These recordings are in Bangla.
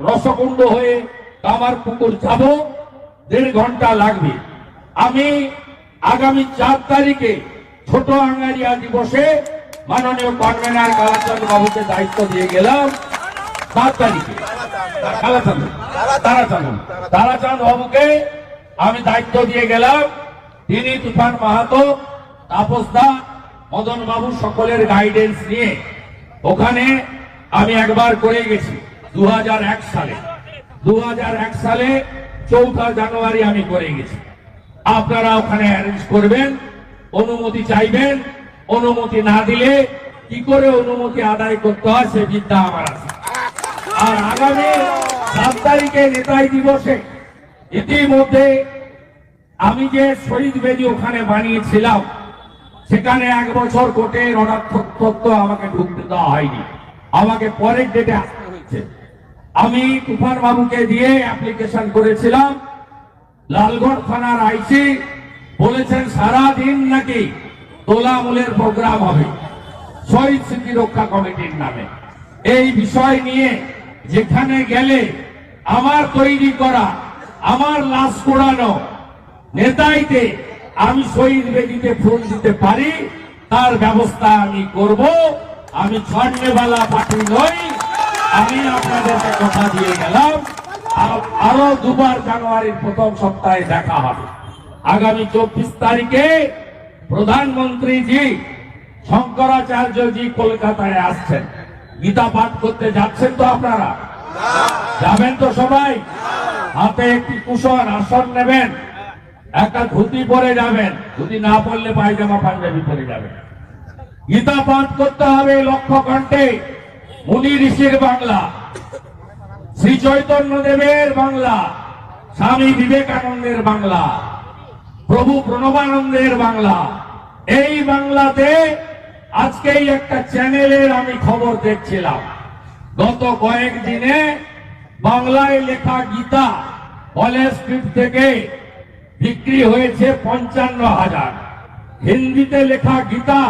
রসকুণ্ড হয়ে কামার পুকুর যাব, দেড় ঘণ্টা লাগবে। আমি আগামী চার তারিখে ছোট আঙ্গারিয়া দিবসে মাননীয় কনভেনার কালাচাঁদ বাবুকে দায়িত্ব দিয়ে গেলাম। সাত তারিখে। কালাচাঁদ। তারাচাঁদ। তারাচাঁদ বাবুকে আমি দায়িত্ব দিয়ে গেলাম। তিনি তুফান মাহাতো, তাপস দা, মদন বাবু সকলের গাইডেন্স নিয়ে ওখানে আমি একবার করে গেছি। দু হাজার এক সালে দু হাজার এক সালে চৌঠা জানুয়ারি আমি করে গেছি। আপনারা ওখানে অ্যারেঞ্জ করবেন, অনুমতি চাইবেন, অনুমতি না দিলে কি করে অনুমতি আদায় করতে হয় সে বিদ্যা আমার আছে। আর আগামী সাত তারিখে নেতাই দিবসে ইতিমধ্যে আমি যে শহীদ বেদি ওখানে বানিয়েছিলাম, সেখানে এক বছর কোর্টের তত্ত্ব আমাকে ঢুকতে দেওয়া হয়নি। আমাকে পরের ডেটে আসতে হয়েছে। আমি তুফান বাবুকে দিয়ে অ্যাপ্লিকেশন করেছিলাম। লালগড় থানার আইসি বলেছেন সারা দিন নাকি তোলামূলের প্রোগ্রাম হবে। শহীদ স্মৃতি রক্ষা কমিটির নামে। এই বিষয় নিয়ে যেখানে গেলে আমার তৈরি করা, আমার লাশ পোড়ানো নেতাইতে আমি শহীদ বেদিতে ফুল দিতে পারি, তার ব্যবস্থা আমি করব। আমি ছড়নেওয়ালা পার্টি নই আমি আপনাদেরকে কথা দিয়ে গেলাম। আরও দুবার জানুয়ারির প্রথম সপ্তাহে দেখা হবে। আগামী চব্বিশ তারিখে প্রধানমন্ত্রীজি শঙ্করাচার্যজি কলকাতায় আসছেন। গীতা পাঠ করতে যাচ্ছেন তো আপনারা? যাবেন তো সবাই? হাতে একটি কুশন, আসন নেবেন। একটা ধুতি পরে যাবেন। ধুতি না পরলে পায়জামা, পাঞ্জাবি পরে যাবেন। গীতা পাঠ করতে হবে লক্ষ্য কণ্ঠে মুনি ঋষির বাংলা। শ্রী চৈতন্য দেবের বাংলা, স্বামী বিবেকানন্দের বাংলা, প্রভু প্রণবানন্দের বাংলা। এই বাংলাতে আজকেই একটা চ্যানেলের আমি খবর দেখছিলাম। গত কয়েক দিনে বাংলায় লেখা গীতা কলেজ স্ট্রিট থেকে বিক্রি হয়েছে পঞ্চান্ন হাজার। হিন্দিতে লেখা গীতা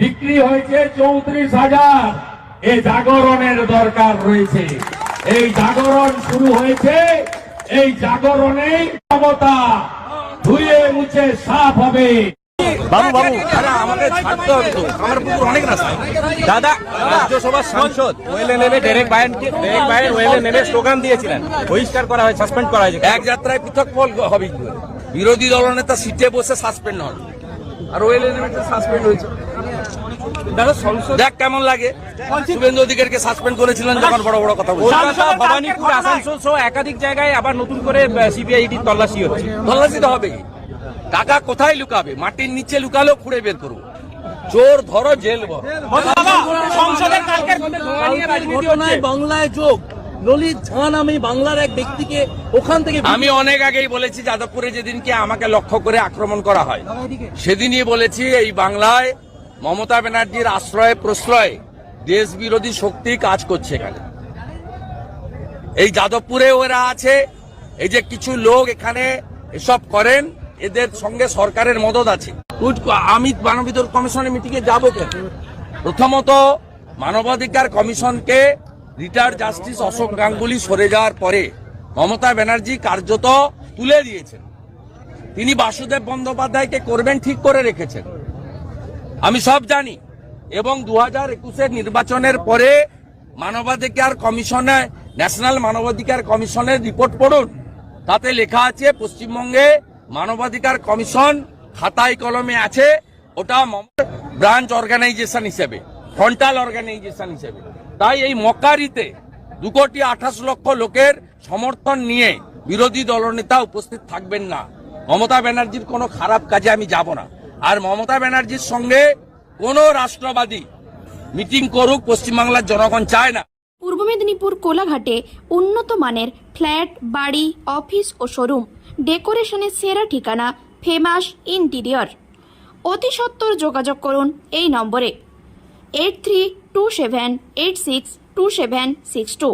বিক্রি হয়েছে চৌত্রিশ হাজার। এ জাগরণের দরকার রয়েছে। এই জাগরণ শুরু হয়েছে, এই জাগরণে ক্ষমতা ধুয়ে মুছে সাফ হবে। বাবু বাবু আমাদের ছাড়তে হবে তো। আমার পুকুর অনেক রাস্তা। দাদা, রাজ্যসভার সাংসদ, ওয়েলে নেমে ডেরেক বায়ানকে ডেরেক বায়ান ওয়েলে নেমে স্লোগান দিয়েছিলেন। বহিষ্কার করা হয় সাসপেন্ড করা হয়েছে। এক যাত্রায় পৃথক ফল হবে? বিরোধী দলনেতা সিটে বসে সাসপেন্ড হন। আর ওই এলিমেন্টে সাসপেন্ড হয়েছে। দেখ কেমন লাগে। শুভেন্দু অধিকারকে সাসপেন্ড করেছিলেন যখন বড় বড় কথা বলছেন ভবানীপুর আসানসোল সহ একাধিক জায়গায় আবার নতুন করে তল্লাশি হচ্ছে। তল্লাশি তো হবে টাকা কোথায় লুকাবে? মাটির নিচে লুকালেও খুঁড়ে বের করব চোর ধরো জেল বাংলায় যোগ। ললিত ঝা নামে বাংলার এক ব্যক্তিকে ওখান থেকে আমি অনেক আগেই বলেছি যাদবপুরে যেদিনকে আমাকে লক্ষ্য করে আক্রমণ করা হয় সেদিনই বলেছি এই বাংলায় মমতা ব্যানার্জির আশ্রয় প্রশ্রয় দেশ বিরোধী শক্তি কাজ করছে এখানে। এই যাদবপুরে ওরা আছে, এই যে কিছু লোক এখানে এসব করেন, এদের সঙ্গে সরকারের মদত আছে। আমি মানবাধিকার কমিশনের মিটিংয়ে যাব কেন? প্রথমত মানবাধিকার কমিশনকে রিটায়ার্ড জাস্টিস অশোক গাঙ্গুলি সরে যাওয়ার পরে মমতা ব্যানার্জি কার্যত তুলে দিয়েছেন। তিনি বাসুদেব বন্দ্যোপাধ্যায়কে করবেন, ঠিক করে রেখেছেন। আমি সব জানি। এবং দু হাজার একুশের নির্বাচনের পরে মানবাধিকার কমিশনে, ন্যাশনাল মানবাধিকার কমিশনের রিপোর্ট পড়ুন। তাতে লেখা আছে, পশ্চিমবঙ্গে মানবাধিকার কমিশন খাতায় কলমে আছে। ওটা ব্রাঞ্চ অর্গানাইজেশন হিসেবে, ফ্রন্টাল অর্গানাইজেশন হিসেবে। তাই এই মকারিতে দু কোটি আঠাশ লক্ষ লোকের সমর্থন নিয়ে বিরোধী দলনেতা উপস্থিত থাকবেন না। মমতা ব্যানার্জির কোনো খারাপ কাজে আমি যাব না। আর মমতা ব্যানার্জির সঙ্গে কোনো রাষ্ট্রবাদী মিটিং করুক, পশ্চিমবাংলার জনগণ চায় না। পূর্ব মেদিনীপুর কোলাঘাটে উন্নত মানের ফ্ল্যাট, বাড়ি, অফিস ও শোরুম। ডেকোরেশনের সেরা ঠিকানা ফেমাস ইন্টিরিয়র। অতি সত্বর যোগাযোগ করুন এই নম্বরে। Eight three two seven eight six two seven six two.